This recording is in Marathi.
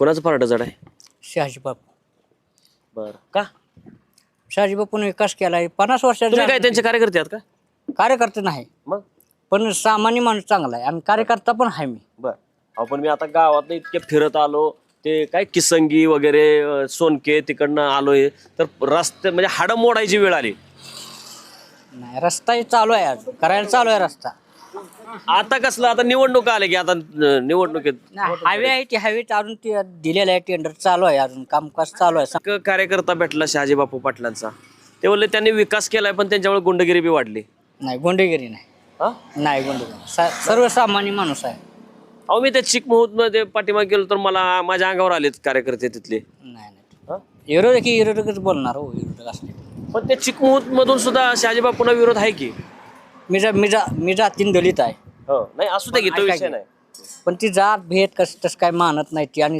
कोणाचं पारडं जड आहे? शहाजी बापू. बर. का? शहाजी बापून विकास केलाय. पन्नास वर्षात तुम्ही काय त्यांचे कार्यकर्ते आहात का? कार्यकर्ते नाही. मग? पण सामान्य माणूस चांगला आहे आणि कार्यकर्ता पण आहे मी. बर. आपण मी आता गावात इतके फिरत आलो ते काय किसंगी वगैरे अं, सोनके तिकडनं आलोय तर रस्ते म्हणजे हाडं मोडायची वेळ आली. नाही रस्ता चालू आहे अजून करायला चालू आहे रस्ता. आता कसलं आता निवडणूक आले की आता निवडणुकीत हायवे आहे ते हायवे अजून ते दिलेलं आहे टेंडर चालू आहे अजून कामकाज चालू आहे. एक कार्यकर्ता भेटला शहाजी बापू पाटलांचा. ते बोलले त्यांनी विकास केलाय पण त्यांच्यामुळे गुंडगिरी बी वाढली. नाही गुंडेगिरी नाही. हा? नाही गुंडेगिरी सा- सर्वसामान्य माणूस आहे. अहो मी त्या चिकमहूत मध्ये पाठीमागे गेलो तर मला माझ्या अंगावर आलेत कार्यकर्ते तिथले. नाही नाही. हा? विरोधक ही विरोधकच बोलणार हो विरोधक असले. पण त्या चिकमहूत मधून सुद्धा शहाजी बापूंना विरोध आहे की? मी जा मी जा मी जातीन दलित आहे. हो. नाही असू दे की तो ऐका विषय. नाही. पण ती जात भेद कसं तसं काय मानत नाही ती. आणि